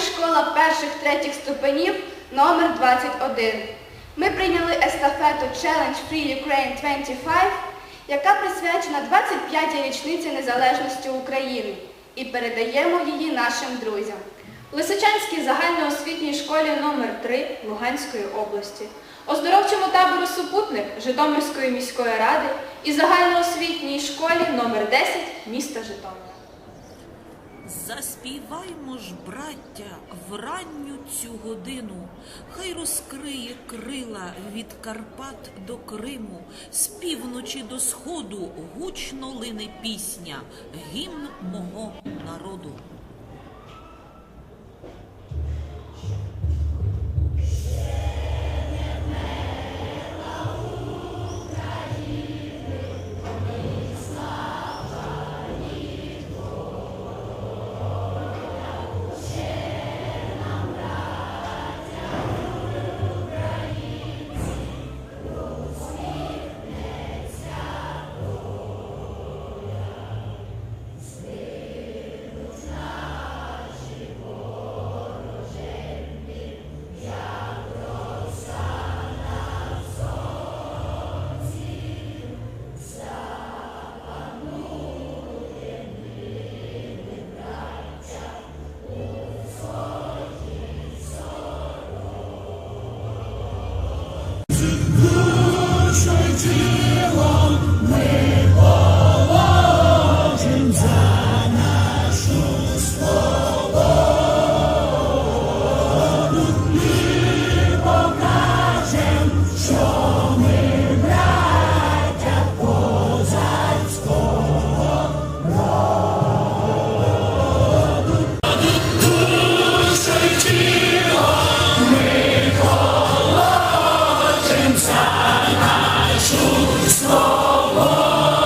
школа перших третіх ступенів номер 21. Ми прийняли естафету Challenge Free Ukraine 25, яка присвячена 25-й річниці незалежності України і передаємо її нашим друзям. Лисичанській загальноосвітній школі номер 3 Луганської області, оздоровчому табору Супутник Житомирської міської ради і загальноосвітній школі номер 10 міста Житомира. Заспіваймо ж, браття, в ранню цю годину, хай розкриє крила від Карпат до Криму, з півночі до сходу гучно лине пісня, гімн мого народу. Слава